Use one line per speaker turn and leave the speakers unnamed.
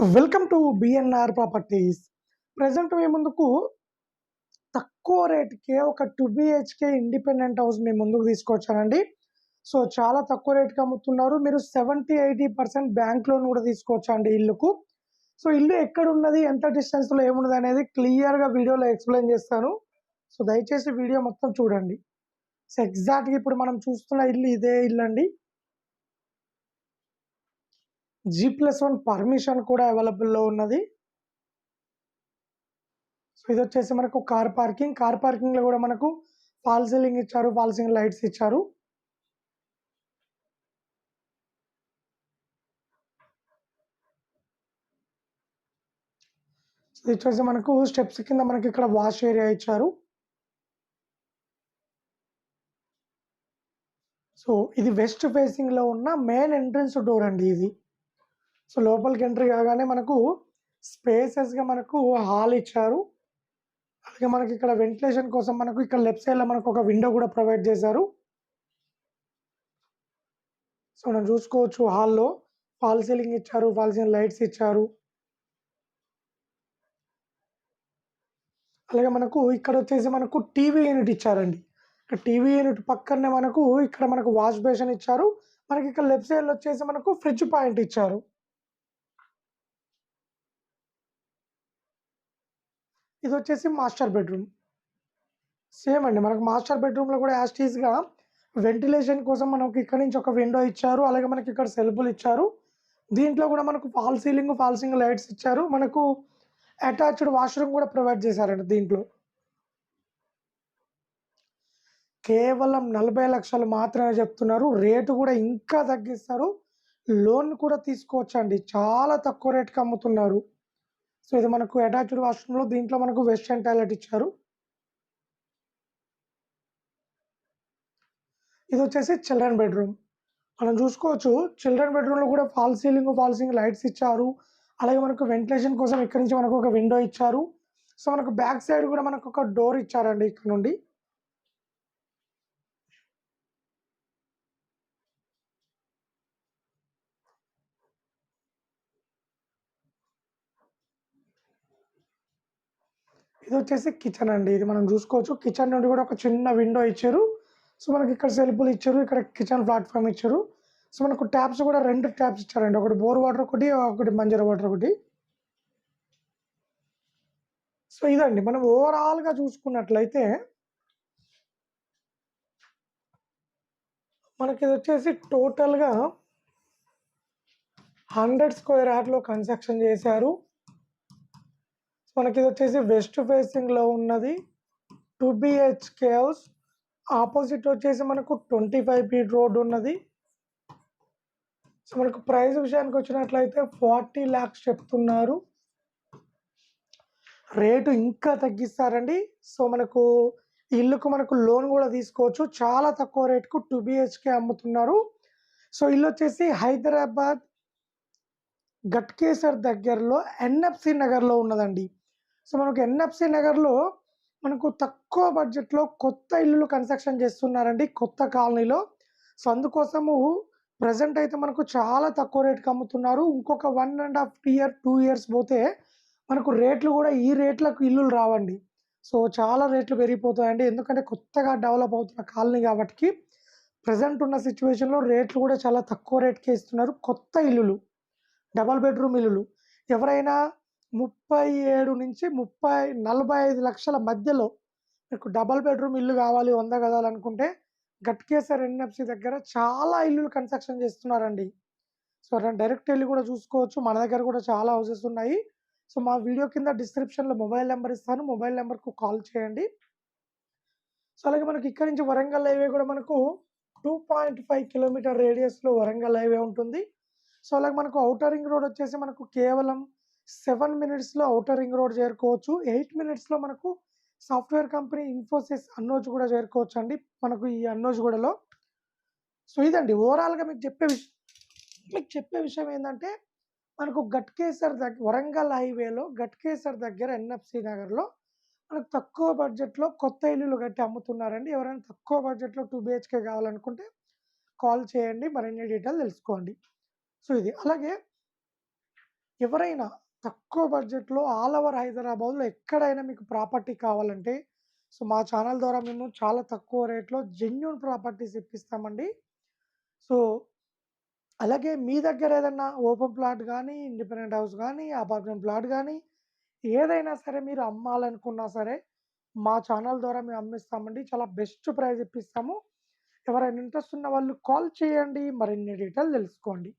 Welcome to BNR properties present మీ ముందుకు తక్కువ రేట్కే ఒక టూ బిహెచ్కే ఇండిపెండెంట్ హౌస్ మీ ముందుకు తీసుకొచ్చానండి. సో చాలా తక్కువ రేట్కి అమ్ముతున్నారు. మీరు seventy eighty percent bank loan కూడా తీసుకోవచ్చండి ఇల్లుకు. సో ఇల్లు ఎక్కడ ఉన్నది ఎంత డిస్టెన్స్లో ఏమున్నది అనేది క్లియర్గా వీడియోలో ఎక్స్ప్లెయిన్ చేస్తాను. సో దయచేసి వీడియో మొత్తం చూడండి. సో ఎగ్జాక్ట్గా ఇప్పుడు మనం చూస్తున్న ఇల్లు ఇదే ఇల్లు అండి జీ ప్లస్ వన్ పర్మిషన్ కూడా అవైలబుల్లో ఉన్నది. సో ఇది వచ్చేసి మనకు కార్ పార్కింగ్ కార్ పార్కింగ్లో కూడా మనకు ఫాల్ సీలింగ్ ఇచ్చారు ఫాల్ సీలింగ్ లైట్స్ ఇచ్చారు. సో ఇది వచ్చేసి మనకు స్టెప్స్ కింద మనకి ఇక్కడ వాష్ ఏరియా ఇచ్చారు. సో ఇది వెస్ట్ ఫేసింగ్లో ఉన్న మెయిన్ ఎంట్రన్స్ డోర్ అండి ఇది. సో లోపలికి ఎంట్రీ కాగానే మనకు స్పేసెస్గా మనకు హాల్ ఇచ్చారు. అలాగే మనకి ఇక్కడ వెంటిలేషన్ కోసం మనకు ఇక్కడ లెఫ్ట్ సైడ్లో మనకు ఒక విండో కూడా ప్రొవైడ్ చేశారు. సో మనం చూసుకోవచ్చు హాల్లో ఫాల్ సీలింగ్ ఇచ్చారు ఫాల్ సీలింగ్ లైట్స్ ఇచ్చారు. అలాగే మనకు ఇక్కడ వచ్చేసి మనకు టీవీ యూనిట్ ఇచ్చారండి. టీవీ యూనిట్ పక్కనే మనకు ఇక్కడ మనకు వాష్ బేసిన్ ఇచ్చారు. మనకి ఇక్కడ లెఫ్ట్ సైడ్లో వచ్చేసి మనకు ఫ్రిడ్జ్ పాయింట్ ఇచ్చారు. ఇది వచ్చేసి మాస్టర్ బెడ్రూమ్. సేమ్ అండి మనకు మాస్టర్ బెడ్రూమ్లో కూడా యాస్టీస్గా వెంటిలేషన్ కోసం మనకు ఇక్కడ నుంచి ఒక విండో ఇచ్చారు అలాగే మనకి ఇక్కడ సెల్ఫులు ఇచ్చారు. దీంట్లో కూడా మనకు fall ceiling fall ceiling lights ఇచ్చారు. మనకు అటాచ్డ్ వాష్రూమ్ కూడా ప్రొవైడ్ చేశారండి దీంట్లో. కేవలం నలభై లక్షలు మాత్రమే చెప్తున్నారు. రేటు కూడా ఇంకా తగ్గిస్తారు. లోన్ కూడా తీసుకోవచ్చండి. చాలా తక్కువ రేట్కి అమ్ముతున్నారు. సో ఇది మనకు అటాచ్డ్ వాష్రూమ్లో దీంట్లో మనకు వెస్ట్రన్ టాయిలెట్ ఇచ్చారు. ఇది వచ్చేసి చిల్డ్రన్ బెడ్రూమ్. మనం చూసుకోవచ్చు చిల్డ్రన్ బెడ్రూమ్లో కూడా fall ceiling fall ceiling lights ఇచ్చారు. అలాగే మనకు వెంటిలేషన్ కోసం ఇక్కడ నుంచి మనకు ఒక విండో ఇచ్చారు. సో మనకు బ్యాక్ సైడ్ కూడా మనకు ఒక డోర్ ఇచ్చారండి ఇక్కడ నుండి. ఇది వచ్చేసి కిచెన్ అండి. ఇది మనం చూసుకోవచ్చు. కిచెన్ నుండి కూడా ఒక చిన్న విండో ఇచ్చారు. సో మనకి ఇక్కడ సెల్ఫులు ఇచ్చారు. ఇక్కడ కిచెన్ ప్లాట్ఫామ్ ఇచ్చారు. సో మనకు ట్యాప్స్ కూడా రెండు ట్యాప్స్ ఇచ్చారండి. ఒకటి బోర్ వాటర్ ఒకటి ఒకటి మంజర వాటర్ ఒకటి. సో ఇదండి. మనం ఓవరాల్గా చూసుకున్నట్లయితే మనకి ఇది వచ్చేసి టోటల్గా హండ్రెడ్ స్క్వేర్ యార్డ్లో కన్స్ట్రక్షన్ చేశారు. మనకి ఇది వచ్చేసి వెస్ట్ ఫేసింగ్లో ఉన్నది టూ బిహెచ్కే హౌస్ ఆపోజిట్ వచ్చేసి మనకు ట్వంటీ ఫైవ్ ఫీట్ రోడ్ ఉన్నది. సో మనకు ప్రైస్ విషయానికి వచ్చినట్లయితే ఫార్టీ ల్యాక్స్ చెప్తున్నారు. రేటు ఇంకా తగ్గిస్తారండి. సో మనకు ఇల్లుకు మనకు లోన్ కూడా తీసుకోవచ్చు. చాలా తక్కువ రేటుకు టూ బిహెచ్కే అమ్ముతున్నారు. సో ఇల్లు వచ్చేసి హైదరాబాద్ గట్కేసర్ దగ్గరలో ఎన్ఎఫ్సి నగర్లో ఉన్నదండి. సో మనకు ఎన్ఎఫ్సి నగర్లో మనకు తక్కువ బడ్జెట్లో కొత్త ఇల్లులు కన్స్ట్రక్షన్ చేస్తున్నారండి కొత్త కాలనీలో. సో అందుకోసము ప్రజెంట్ అయితే మనకు చాలా తక్కువ రేట్కి అమ్ముతున్నారు. ఇంకొక one and half year two years పోతే మనకు రేట్లు కూడా ఈ రేట్లకు ఇల్లులు రావండి. సో చాలా రేట్లు పెరిగిపోతాయండి. ఎందుకంటే కొత్తగా డెవలప్ అవుతున్న కాలనీ కాబట్టి ప్రజెంట్ ఉన్న సిచ్యువేషన్లో రేట్లు కూడా చాలా తక్కువ రేట్కే ఇస్తున్నారు. కొత్త ఇల్లులు డబల్ బెడ్రూమ్ ఇల్లులు. ఎవరైనా ముప్పై ఏడు నుంచి ముప్పై నలభై ఐదు లక్షల మధ్యలో మీకు డబల్ బెడ్రూమ్ ఇల్లు కావాలి వంద గదాలు అనుకుంటే గట్కేసర్ ఎన్ఎఫ్సి దగ్గర చాలా ఇల్లులు కన్స్ట్రక్షన్ చేస్తున్నారండి. సో డైరెక్ట్ వెళ్ళి కూడా చూసుకోవచ్చు. మన దగ్గర కూడా చాలా హౌసెస్ ఉన్నాయి. సో మా వీడియో కింద డిస్క్రిప్షన్లో మొబైల్ నెంబర్ ఇస్తాను. మొబైల్ నెంబర్కు కాల్ చేయండి. సో అలాగే మనకి ఇక్కడ నుంచి వరంగల్ హైవే కూడా మనకు టూ పాయింట్ ఫైవ్ కిలోమీటర్ రేడియస్లో వరంగల్ హైవే ఉంటుంది. సో అలాగే మనకు ఔటర్ రింగ్ రోడ్ వచ్చేసి మనకు కేవలం సెవెన్ మినిట్స్లో అవుటర్ రింగ్ రోడ్ చేరుకోవచ్చు. ఎయిట్ మినిట్స్లో మనకు సాఫ్ట్వేర్ కంపెనీ ఇన్ఫోసిస్ అన్నోజ్ కూడా చేరుకోవచ్చు అండి మనకు ఈ అన్నోజ్ గూడలో. సో ఇదండి ఓవరాల్గా మీకు చెప్పే విషయం మీకు చెప్పే విషయం ఏంటంటే మనకు గట్కేసర్ దగ్గర వరంగల్ హైవేలో గట్కేసర్ దగ్గర ఎన్ఎఫ్సి నగర్లో మనకు తక్కువ బడ్జెట్లో కొత్త ఇల్లులు కట్టి అమ్ముతున్నారండి. ఎవరైనా తక్కువ బడ్జెట్లో టూ బిహెచ్కే కావాలనుకుంటే కాల్ చేయండి. మరిన్ని డీటెయిల్ తెలుసుకోండి. సో ఇది. అలాగే ఎవరైనా తక్కువ బడ్జెట్‌లో ఆల్ ఓవర్ హైదరాబాద్‌లో ఎక్కడైనా మీకు ప్రాపర్టీ కావాలంటే సో, మా ఛానల్ ద్వారా మేము చాలా తక్కువ రేట్‌లో జెన్యున్ ప్రాపర్టీస్ ఇప్పిస్తామండి. సో, అలాగే మీ దగ్గర ఏదన్నా ఓపెన్ ప్లాట్ కానీ ఇండిపెండెంట్ హౌస్ కానీ అపార్ట్మెంట్ ప్లాట్ కానీ ఏదైనా సరే మీరు అమ్మాలనుకున్నా సరే, మా ఛానల్ ద్వారా మేము అమ్మిస్తామండి. చాలా బెస్ట్ ప్రైస్ ఇప్పిస్తాము. ఎవరైనా ఇంట్రెస్ట్ ఉన్న వాళ్ళు కాల్ చేయండి. మరిన్ని డీటెయిల్ తెలుసుకోండి.